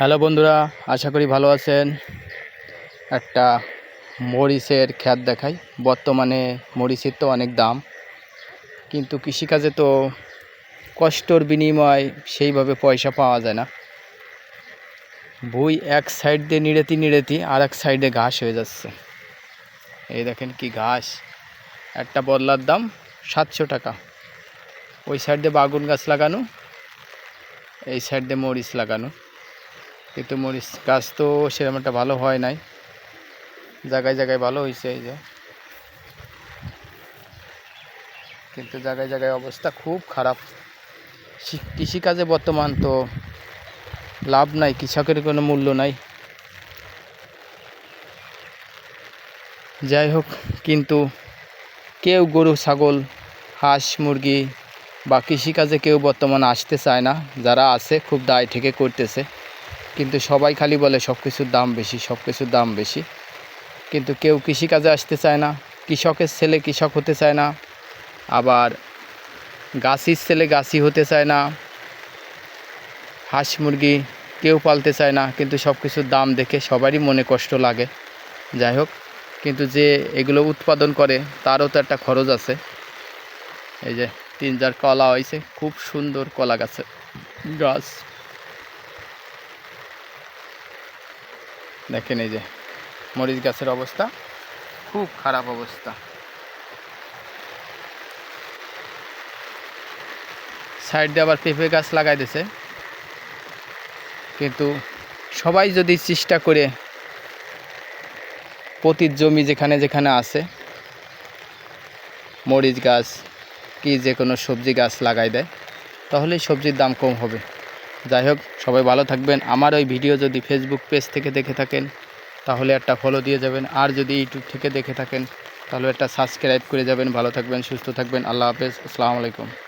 Hello বন্ধুরা, আশা করি ভালো আছেন। একটা মরিচের খ্যাত দেখাই। বর্তমানে মরিচের তো অনেক দাম, কিন্তু কৃষিকাজে তো কষ্টর বিনিময় সেইভাবে পয়সা পাওয়া যায় না। বই এক সাইড দিয়ে নিড়েতি নিড়েতি আর এক সাইডে ঘাস হয়ে যাচ্ছে। এই দেখেন কি ঘাস। একটা বদলার দাম সাতশো টাকা। ওই সাইড দিয়ে বাগুন গাছ লাগানো, এই সাইড দিয়ে মরিচ লাগানো। কিন্তু মরিচ গাছ তো সেরকম একটা ভালো হয় নাই। জায়গায় জায়গায় ভালো হয়েছে এই যে। কিন্তু জায়গায় জায়গায় অবস্থা খুব খারাপ। কৃষি- কৃষিকাজে বর্তমান তো লাভ নাই, কৃষকের কোনো মূল্য নাই। যাই হোক, কিন্তু কেউ গরু, ছাগল, হাঁস, মুরগি বা কৃষিকাজে কেউ বর্তমানে আসতে চায় না। যারা আছে, খুব দায় থেকে করতেছে। কিন্তু সবাই খালি বলে সব কিছুর দাম বেশি সব কিছুর দাম বেশি। কিন্তু কেউ কৃষিকাজে আসতে চায় না, কৃষকের ছেলে কৃষক হতে চায় না, আবার গাছির ছেলে গাছি হতে চায় না, হাঁস মুরগি কেউ পালতে চায় না, কিন্তু সব কিছুর দাম দেখে সবারই মনে কষ্ট লাগে। যাই হোক, কিন্তু যে এগুলো উৎপাদন করে, তারও তো একটা খরচ আছে। এই যে, তিন চার কলা হয়েছে, খুব সুন্দর কলা গাছে, গাছ। দেখেন এই যে, মরিচ গাছের অবস্থা। খুব খারাপ অবস্থা। সাইড দিয়ে আবার পেঁপে গাছ লাগাই দিছে। কিন্তু সবাই যদি চেষ্টা করে প্রতির জমি যেখানে যেখানে আছে, মরিচ গাছ কি যে কোনো সবজি গাছ লাগাই দেয়, তাহলেই সবজির দাম কম হবে। যাই হোক, সবাই ভালো থাকবেন। আমার ওই ভিডিও যদি ফেসবুক পেজ থেকে দেখে থাকেন, তাহলে একটা ফলো দিয়ে যাবেন। আর যদি ইউটিউব থেকে দেখে থাকেন, তাহলে একটা সাবস্ক্রাইব করে যাবেন। ভালো থাকবেন, সুস্থ থাকবেন। আল্লাহ হাফেজ। আসসালামু আলাইকুম।